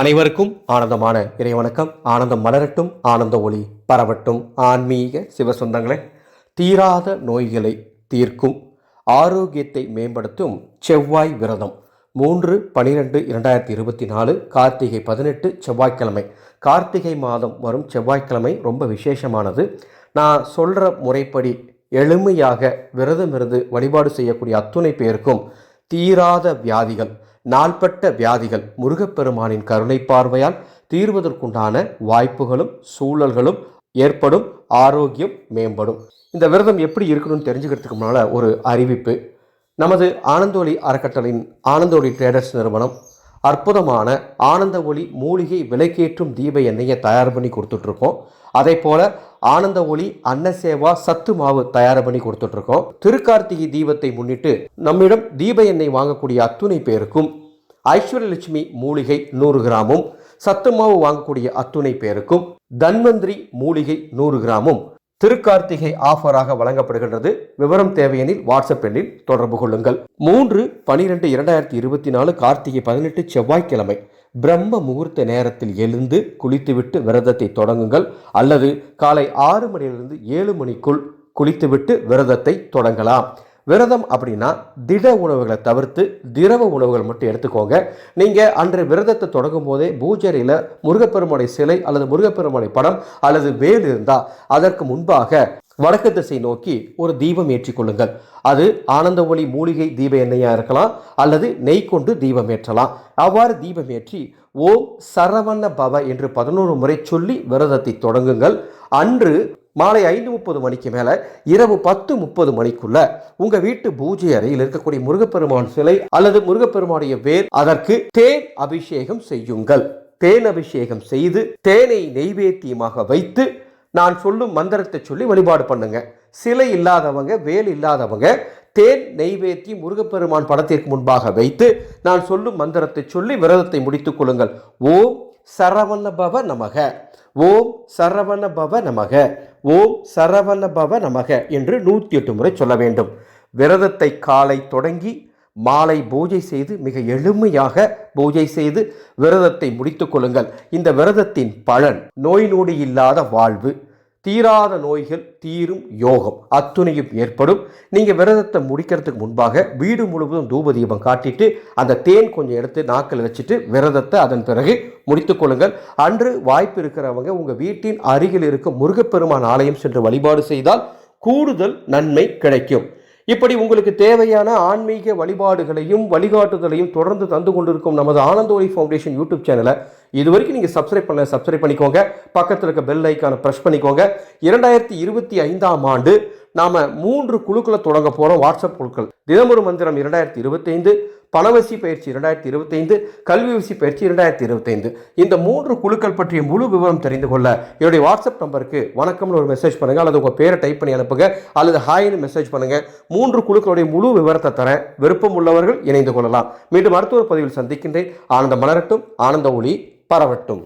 அனைவருக்கும் ஆனந்தமான இறைவணக்கம் ஆனந்தம் மலரட்டும் ஆனந்த ஒளி பரவட்டும். ஆன்மீக சிவசொந்தங்களே தீராத நோய்களை தீர்க்கும் ஆரோக்கியத்தை மேம்படுத்தும் செவ்வாய் விரதம். மூன்று பனிரெண்டு இரண்டாயிரத்தி இருபத்தி நாலு கார்த்திகை பதினெட்டு செவ்வாய்க்கிழமை. கார்த்திகை மாதம் வரும் செவ்வாய்க்கிழமை ரொம்ப விசேஷமானது. நான் சொல்கிற முறைப்படி எளிமையாக விரதமிருந்து வழிபாடு செய்யக்கூடிய அத்துணை பேருக்கும் தீராத வியாதிகள் நாள்பட்ட வியாதிகள் முருகப்பெருமானின் கருணை பார்வையால் தீர்வதற்குண்டான வாய்ப்புகளும் சூழல்களும் ஏற்படும் ஆரோக்கியம் மேம்படும். இந்த விரதம் எப்படி இருக்கணும்னு தெரிஞ்சுக்கிறதுக்கு முன்னால் ஒரு அறிவிப்பு. நமது ஆனந்தோலி அறக்கட்டளையின் ஆனந்தோலி ட்ரேடர்ஸ் நிறுவனம் அற்புதமான ஆனந்த ஒளி மூலிகை விலைக்கேற்றும் தீப எண்ணெயை தயார் பண்ணி கொடுத்துட்ருக்கோம். அதே போல் ஆனந்த ஒளி அன்னசேவா சத்து மாவு தயார் பண்ணி கொடுத்துட்ருக்கோம். திருக்கார்த்திகை தீபத்தை முன்னிட்டு நம்மிடம் தீப எண்ணெய் வாங்கக்கூடிய அத்துணை பேருக்கும் ஐஸ்வர்யலட்சுமி மூலிகை நூறு கிராமும் சத்து மாவு வாங்கக்கூடிய அத்துணை பேருக்கும் தன்வந்திரி மூலிகை நூறு கிராமும் திருக்கார்த்திகை ஆஃபராக வழங்கப்படுகின்றது. விவரம் தேவையெனில் வாட்ஸ்அப் எண்ணில் தொடர்பு கொள்ளுங்கள். மூன்று பனிரெண்டு இரண்டாயிரத்தி இருபத்தி நாலு கார்த்திகை பதினெட்டு செவ்வாய்க்கிழமை பிரம்ம முகூர்த்த நேரத்தில் எழுந்து குளித்துவிட்டு விரதத்தை தொடங்குங்கள். அல்லது காலை ஆறு மணியிலிருந்து ஏழு மணிக்குள் குளித்துவிட்டு விரதத்தை தொடங்கலாம். விரதம் அப்படின்னா திட உணவுகளை தவிர்த்து திரவ உணவுகள் மட்டும் எடுத்துக்கோங்க. நீங்கள் அன்று விரதத்தை தொடங்கும் போதே பூஜரியில் முருகப்பெருமானை சிலை அல்லது முருகப்பெருமானை படம் அல்லது வேல் இருந்தால் அதற்கு முன்பாக வடக்கு திசை நோக்கி ஒரு தீபம் ஏற்றிக்கொள்ளுங்கள். அது ஆனந்த ஒளி மூலிகை தீப எண்ணெயாக இருக்கலாம் அல்லது நெய் கொண்டு தீபம் ஏற்றலாம். அவ்வாறு தீபம் ஏற்றி ஓம் சரவண பவ என்று பதினோரு முறை சொல்லி விரதத்தை தொடங்குங்கள். அன்று மாலை ஐந்து முப்பது மணிக்கு மேலே இரவு பத்து முப்பது மணிக்குள்ள உங்கள் வீட்டு பூஜை அறையில் இருக்கக்கூடிய முருகப்பெருமான் சிலை அல்லது முருகப்பெருமானுடைய வேர் அதற்கு தேன் அபிஷேகம் செய்யுங்கள். தேன் அபிஷேகம் செய்து தேனை நெய்வேத்தியமாக வைத்து நான் சொல்லும் மந்திரத்தை சொல்லி வழிபாடு பண்ணுங்க. சிலை இல்லாதவங்க வேல் இல்லாதவங்க தேன் நெய்வேத்தி முருகப்பெருமான் படத்திற்கு முன்பாக வைத்து நான் சொல்லும் மந்திரத்தை சொல்லி விரதத்தை முடித்துக் கொள்ளுங்கள். ஓம் சரவண பவ நமக. ஓம் சரவண பவ நமக. ஓம் சரவண பவ நமக என்று நூற்றி எட்டு முறை சொல்ல வேண்டும். விரதத்தை காலை தொடங்கி மாலை பூஜை செய்து மிக எளிமையாக பூஜை செய்து விரதத்தை முடித்துக் கொள்ளுங்கள். இந்த விரதத்தின் பலன் நோய் நொடி இல்லாத வாழ்வு. தீராத நோய்கள் தீரும் யோகம் அத்துணையும் ஏற்படும். நீங்கள் விரதத்தை முடிக்கிறதுக்கு முன்பாக வீடு முழுவதும் தூப தீபம் காட்டிட்டு அந்த தேன் கொஞ்சம் எடுத்து நாக்கில் வச்சுட்டு விரதத்தை அதன் பிறகு முடித்துக்கொள்ளுங்கள் அன்று வாய்ப்பு இருக்கிறவங்க உங்கள் வீட்டின் அருகில் இருக்கும் முருகப்பெருமான் ஆலயம் சென்று வழிபாடு செய்தால் கூடுதல் நன்மை கிடைக்கும். இப்படி உங்களுக்கு தேவையான ஆன்மீக வழிபாடுகளையும் வழிகாட்டுதலையும் தொடர்ந்து தந்து கொண்டிருக்கும் நமது ஆனந்தோரி ஃபவுண்டேஷன் யூடியூப் சேனலை இது வரைக்கும் நீங்கள் சப்ஸ்கிரைப் பண்ணல சப்ஸ்கிரைப் பண்ணிக்கோங்க. பக்கத்தில் இருக்க பெல் ஐக்கானை ப்ரெஸ் பண்ணிக்கோங்க. இரண்டாயிரத்தி இருபத்தி ஐந்தாம் ஆண்டு நாம் மூன்று குழுக்களை தொடங்க போகிறோம் வாட்ஸ்அப் குழுக்கள். தினமொரு மந்திரம் இரண்டாயிரத்தி இருபத்தைந்து பணவசி பயிற்சி இரண்டாயிரத்தி இருபத்தைந்து கல்வி வசி பயிற்சி இரண்டாயிரத்தி இருபத்தைந்து. இந்த மூன்று குழுக்கள் பற்றிய முழு விவரம் தெரிந்து கொள்ள என்னுடைய வாட்ஸ்அப் நம்பருக்கு வணக்கம்னு ஒரு மெசேஜ் பண்ணுங்கள் அல்லது உங்கள் பேரை டைப் பண்ணி அனுப்புங்க அல்லது ஹாய்னு மெசேஜ் பண்ணுங்கள் மூன்று குழுக்களுடைய முழு விவரத்தை தர விருப்பம் உள்ளவர்கள் இணைந்து கொள்ளலாம். மீண்டும் மருத்துவ பதிவில் சந்திக்கின்றேன். ஆனந்த மலரட்டும் ஆனந்த ஒளி பரவட்டும்.